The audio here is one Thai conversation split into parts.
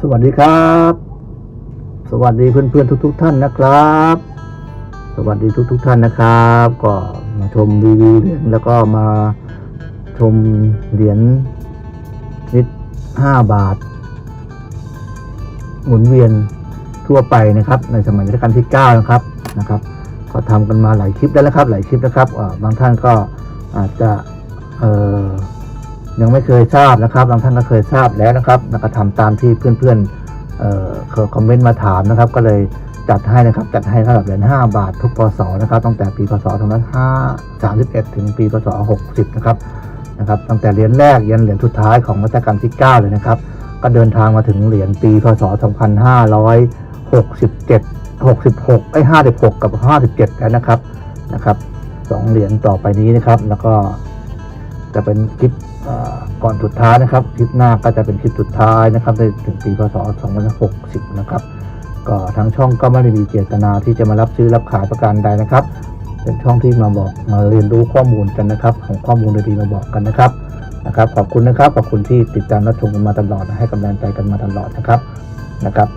สวัสดีครับ สวัสดีเพื่อนๆทุกๆท่านนะครับ สวัสดีทุกๆท่านนะครับ ก็มาชมรีวิวเหรียญแล้วก็มาชมเหรียญนิดห้าบาท หมุนเวียนทั่วไปนะครับ ในสมัยรัชกาลที่ 9 นะครับนะครับ ก็ทำกันมาหลายคลิปแล้วนะครับ หลายคลิปนะครับบางท่านก็อาจจะเอ่อ ยังไม่เคยทราบนะครับบางท่านก็เคยทราบแล้วนะครับแล้วก็ทำตามที่เพื่อนๆเอ่อเขาคอมเมนต์มาถามนะครับ ก็เลยจัดให้นะครับจัดให้สำหรับเหรียญ5บาททุกพศนะครับตั้งแต่ปีพศ2531 ถึงปีพศ60นะครับนะครับตั้งแต่เหรียญแรกยันเหรียญสุดท้ายของรัชกาลที่ 9 เลยนะครับ ก็เดินทางมาถึงเหรียญปีพศ 2567 66ไอ้56 กับ 57 แล้วนะครับนะครับสองเหรียญต่อไปนี้นะครับ แล้วก็จะเป็นคลิป ก่อนสุดท้ายนะครับคลิปหน้าก็จะเป็นคลิปสุดท้ายนะครับในถึงปีพศ2560 นะครับก็ทางช่องก็ไม่ได้มีเจตนาที่จะมารับซื้อรับขายประการใดนะครับ เป็นช่องที่มาบอกมาเรียนรู้ข้อมูลกันนะครับ ของข้อมูลดีๆมาบอกกันนะครับนะครับ ขอบคุณนะครับขอบคุณที่ติดตามรับชมกันมาตลอดให้กำลังใจกันมาตลอดนะครับนะครับ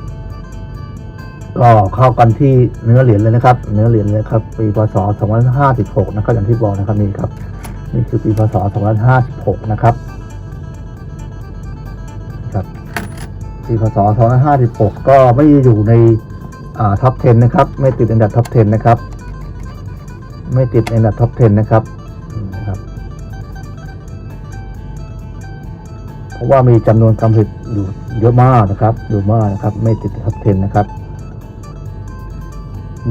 ก็เข้ากันที่เนื้อเหรียญเลยนะครับ เนื้อเหรียญเลยครับปีพศ 2556 นะครับอย่างที่บอกนะครับนี่ครับ นี่คือปีพศ2556 นะครับครับปีพศ2556 ก็ไม่อยู่ในอ่าท็อป 10 นะครับ ไม่ติดอันดับท็อป 10 นะครับ ไม่ติดอันดับท็อป 10 นะครับนะครับ เพราะว่ามีจำนวนการผลิตอยู่เยอะมากนะครับอยู่มากนะครับ ไม่ติดท็อป 10 นะครับ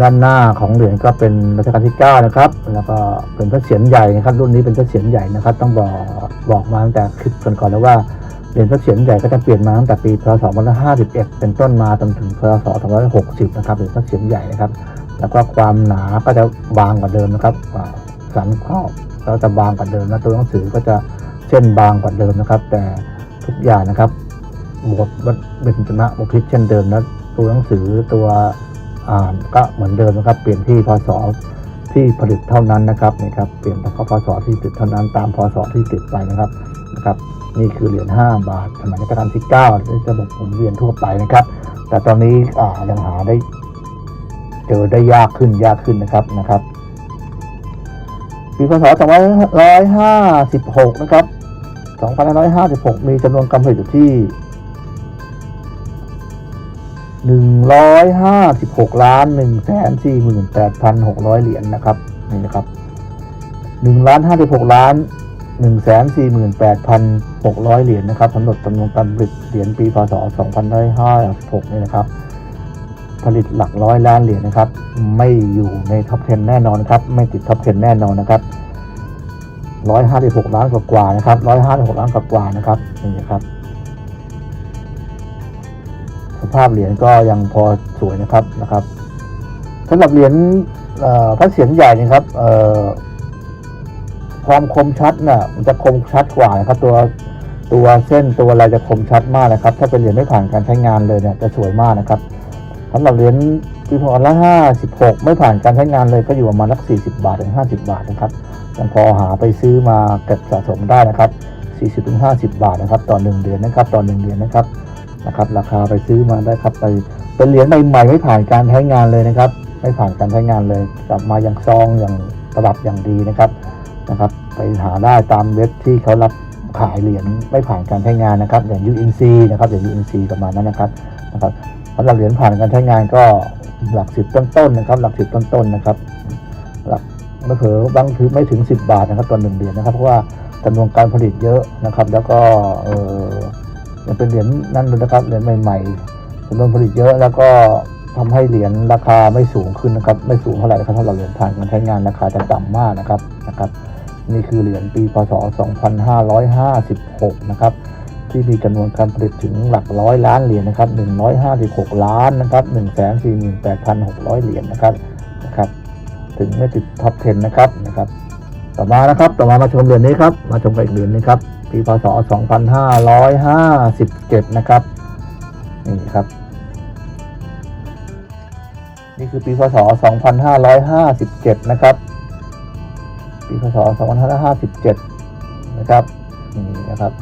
ด้านหน้าของเหรียญก็เป็นรัชกาลที่9นะครับ แล้วก็เป็นพระเศียรใหญ่นะครับ รุ่นนี้เป็นพระเศียรใหญ่นะครับ ต้องบอกบอกมาตั้งแต่คลิปก่อนๆแล้วว่าเหรียญพระเศียรใหญ่ก็จะเปลี่ยนมาตั้งแต่ปีพศ2551 เป็นต้นมาจนถึงพศ2560 นะครับเหรียญพระเศียรใหญ่นะครับ แล้วก็ความหนาก็จะบางกว่าเดิมนะครับสันครอบก็จะบางกว่าเดิมนะตัวหนังสือก็จะเส้นบางกว่าเดิมนะครับ แต่ทุกอย่างนะครับบทวัดเป็นจนะบพิตรเช่นเดิมนะตัวหนังสือตัว ก็เหมือนเดิมนะครับ เปลี่ยนที่พศที่ผลิตเท่านั้นนะครับนี่ครับ เปลี่ยนเฉพาะพศที่ติดเท่านั้นตามพศที่ติดไปนะครับนะครับ นี่คือเหรียญ5บาทสมัยรัชกาลที่9ที่จะบอกหมุนเวียนทั่วไปนะครับ แต่ตอนนี้อ่ายังหาได้เจอได้ยากขึ้นยากขึ้นนะครับนะครับปีพศ2556 นะครับ 2556 มีจำนวนกำผลิตอยู่ที่ 156ล้าน1แสน48,600 เหรียญนะครับนี่นะครับ1ล้าน56ล้าน1แสน48,600 เหรียญนะครับสำหรับจำนวนการผลิตเหรียญปีพศ2556นี่นะครับ ผลิตหลักร้อยล้านเหรียญนะครับ ไม่อยู่ในท็อป10 แน่นอนนครับ ไม่ติดท็อป10 แน่นอนนะครับ156 ล้านกว่าๆนะครับ156 ล้านกว่าๆนะครับนี่นะครับ ภาพเหรียญก็ยังพอสวยนะครับนะครับสำหรับเหรียญพระเศียรใหญ่นะครับความคมชัดน่ะมันจะคมชัดกว่านะครับ ตัวตัวเส้นตัวอะไรจะคมชัดมากนะครับ ถ้าเป็นเหรียญไม่ผ่านการใช้งานเลยเนี่ยจะสวยมากนะครับสำหรับเหรียญปีพศละห้าสิบหกไม่ผ่านการใช้งานเลยก็อยู่ประมาณสักสี่สิบาทถึงห้าสิบาทนะครับยังพอหาไปซื้อมาเก็บสะสมได้นะครับสี่สิบถึงห้าสิบาทนะครับ ต่อหนึ่งเหรียญนะครับ ต่อหนึ่งเหรียญนะครับ นะครับ ราคาไปซื้อมาได้ครับไปเป็นเหรียญใหม่ๆไม่ผ่านการใช้งานเลยนะครับ ไม่ผ่านการใช้งานเลยกลับมาอย่างซองอย่างระดับอย่างดีนะครับนะครับ ไปหาได้ตามเว็บที่เขารับขายเหรียญไม่ผ่านการใช้งานนะครับอย่าง UNC นะครับอย่าง UNC ประมาณนั้นนะครับนะครับสำหรับเหรียญผ่านการใช้งานก็หลักสิบต้นๆนะครับ หลักสิบต้นๆนะครับ หลักไม่เผลอบางถือไม่ถึง 10 บาทนะครับต่อหนึ่งเหรียญนะครับเพราะว่าจำนวนการผลิตเยอะนะครับ แล้วก็ ยังเป็นเหรียญนั่นเลยนะครับ เหรียญใหม่ๆจำนวนผลิตเยอะแล้วก็ทำให้เหรียญราคาไม่สูงขึ้นนะครับ ไม่สูงเท่าไหร่นะครับถ้าเราเหรียญผ่านการใช้งานราคาจะต่ำมากนะครับนะครับ นี่คือเหรียญปีพศ 2556 นะครับที่มีจำนวนการผลิตถึงหลักร้อยล้านเหรียญนะครับ 156 ล้านนะครับ148,600 เหรียญนะครับนะครับ ถึงไม่ติดท็อป 10 นะครับนะครับ ต่อมานะครับ ต่อมามาชมเหรียญนี้ครับ มาชมกับอีกเหรียญนี้ครับ ปีพศ 2557 นะครับ นี่ครับ นี่คือปีพศ 2557 นะครับ ปีพศ 2557 นะครับ นี่นะครับ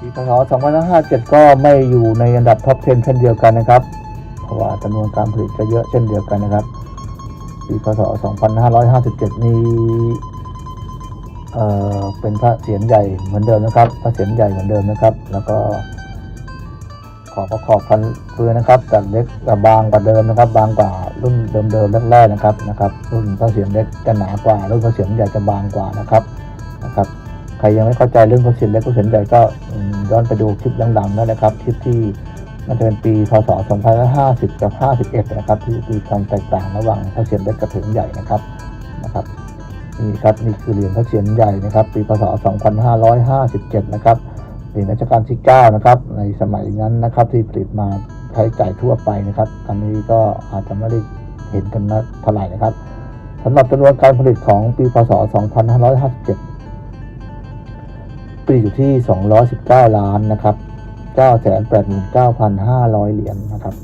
ปีพศ 2557 ก็ไม่อยู่ในอันดับท็อป 10 เช่นเดียวกันนะครับ เพราะว่าจำนวนการผลิตก็เยอะเช่นเดียวกันนะครับ ปีพศ 2557 นี้ เเป็นพระเศียรใหญ่เหมือนเดิมนะครับ พระเศียรใหญ่เหมือนเดิมนะครับ แล้วก็ขอประขอบพันเฟือนะครับจากเล็กกับบางกว่าเดิมนะครับ บางกว่ารุ่นเดิมๆแรกๆนะครับนะครับ รุ่นพระเศียรเล็กจะหนากว่ารุ่นพระเศียรใหญ่จะบางกว่านะครับนะครับ ใครยังไม่เข้าใจเรื่องพระเศียรเล็กพระเศียรใหญ่ก็ย้อนไปดูคลิปหลังๆได้นะครับคลิปที่มันจะเป็นปีพศ2550 กับ 51 นะครับ ที่มีความแตกต่างระหว่างพระเศียรเล็กกับเศียรใหญ่นะครับนะครับ นี่ครับนี่คือเหรียญพระเศียรใหญ่นะครับ ปีพศ 2557 นะครับเหรียญรัชกาลที่ 9 นะครับ ในสมัยนั้นนะครับที่ผลิตมาใช้จ่ายทั่วไปนะครับตอนนี้ก็อาจจะไม่ได้เห็นกันนะเท่าไหร่นะครับสำหรับจำนวนการผลิตของปีพศ 2557 ปีอยู่ที่ 219 ล้านนะครับ 989,500 เหรียญนะครับ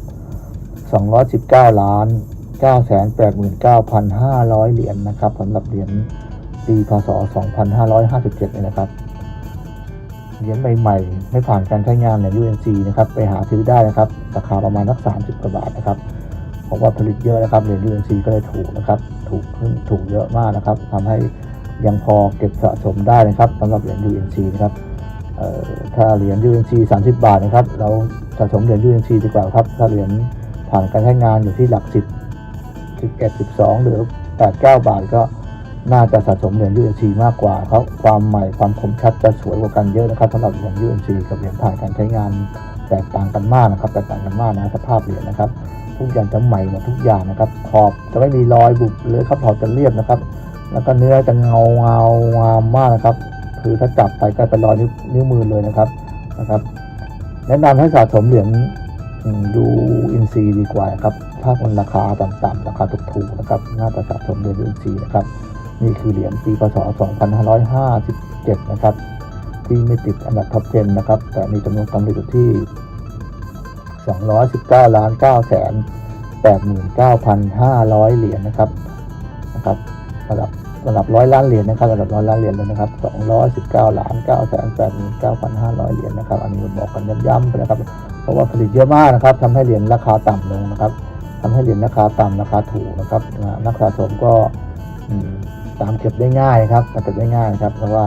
219 ล้าน 989,500 เหรียญนะครับสำหรับเหรียญปีพศ 2557เนี่ยนะครับ เหรียญใหม่ๆ ไม่ผ่านการใช้งานเนี่ย UNC นะครับ ไปหาซื้อได้นะครับ ราคาประมาณสัก 30กว่าบาทนะครับ เพราะว่าผลิตเยอะนะครับ เหรียญ UNC ก็เลยถูกนะครับ ถูกขึ้นถูกเยอะมากนะครับทำให้ยังพอเก็บสะสมได้นะครับสำหรับเหรียญ UNC นะครับถ้าเหรียญ UNC 30 บาทนะครับ เราสะสมเหรียญ UNC ดีกว่าครับ ถ้าเหรียญผ่านการใช้งานอยู่ที่หลัก 10 11 12 หรือ 8 9 บาทก็น่าจะสะสมเหรียญ UNC มากกว่าเขาความใหม่ความคมชัดจะสวยกว่ากันเยอะนะครับสำหรับเหรียญ UNC กับเหรียญผ่านการใช้งานแตกต่างกันมากนะครับแตกต่างกันมากนะสภาพเหรียญนะครับ ทุกอย่างจะใหม่หมดทุกอย่างนะครับ ขอบจะไม่มีรอยบุบเลยครับขอบจะเรียบนะครับ แล้วก็เนื้อจะเงาเงางามมากนะครับคือถ้าจับไปก็เป็นรอยนิ้วมือเลยนะครับนะครับ แนะนำให้สะสมเหรียญ ดูอินซีดีกว่าครับ ถ้ามันราคาต่ำๆราคาถูกๆนะครับ น่าจะสะสมเหรียญอินซีนะครับ นี่คือเหรียญปีพศ 2557 นะครับ ที่ไม่ติดอันดับท็อป 10 นะครับ แต่มีจำนวนการอยู่ที่ 219ล้าน9แสน89,500 เหรียญนะครับ นะครับ ระดับระดับร้อยล้านเหรียญนะครับ ระดับร้อยล้านเหรียญเลยนะครับ 219ล้าน9แสน89,500 เหรียญนะครับ อันนี้ผมบอกกันย้ำๆไปนะครับ เพราะว่าผลิตเยอะมากนะครับทำให้เหรียญราคาต่ำลงนะครับทำให้เหรียญราคาต่ำราคาถูกนะครับนักสะสมก็ตามเก็บได้ง่ายครับตามเก็บได้ง่ายครับเพราะว่า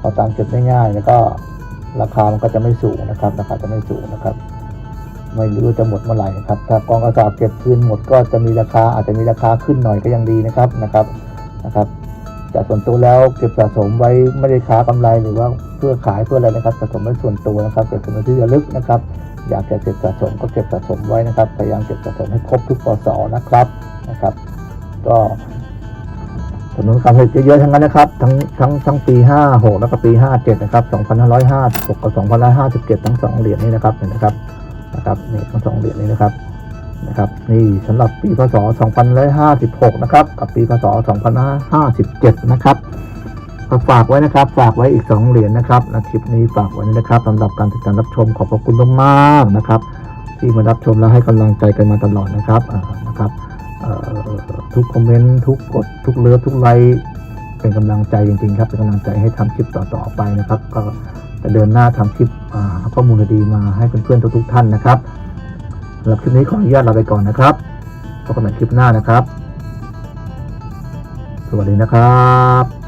พอตามเก็บได้ง่ายแล้วก็ราคามันก็จะไม่สูงนะครับ ราคาจะไม่สูงนะครับ ไม่รู้จะหมดเมื่อไหร่นะครับ ถ้ากองกระสาบเก็บคืนหมดก็จะมีราคาอาจจะมีราคาขึ้นหน่อยก็ยังดีนะครับนะครับนะครับแต่ส่วนตัวแล้วเก็บสะสมไว้ไม่ได้ค้ากำไรหรือว่าเพื่อขายเพื่ออะไรนะครับสะสมไว้ส่วนตัวนะครับเก็บเป็นที่ระลึกนะครับ อยากจะเก็บสะสมก็เก็บสะสมไว้นะครับ พยายามเก็บสะสมให้ครบทุกปศนะครับนะครับ ก็จำนวนการผลิตเยอะๆทั้งนั้นนะครับ ทั้งทั้งทั้งปี 56 แล้วก็ปี 57 นะครับ 2556 กับ 2557 ทั้งสองเหรียญนี้นะครับเห็นนะครับนะครับนี่ทั้งสองเหรียญนี้นะครับนะครับ นี่สำหรับปีพศ 2556 นะครับ กับปีพศ 2557 นะครับ ฝากไว้นะครับ ฝากไว้อีก2เหรียญนะครับนะคลิปนี้ฝากไว้นะครับสำหรับการติดตามรับชมขอบพระคุณมากๆนะครับ ที่มารับชมและให้กำลังใจกันมาตลอดนะครับนะครับทุกคอมเมนต์ทุกกดทุกเลิฟทุกไลค์เป็นกำลังใจจริงๆครับเป็นกำลังใจให้ทำคลิปต่อๆไปนะครับ ก็จะเดินหน้าทำคลิปอ่าข้อมูลดีมาให้เพื่อนๆทุกๆท่านนะครับสำหรับคลิปนี้ขออนุญาตลาไปก่อนนะครับพบกันใหม่คลิปหน้านะครับ สวัสดีนะครับ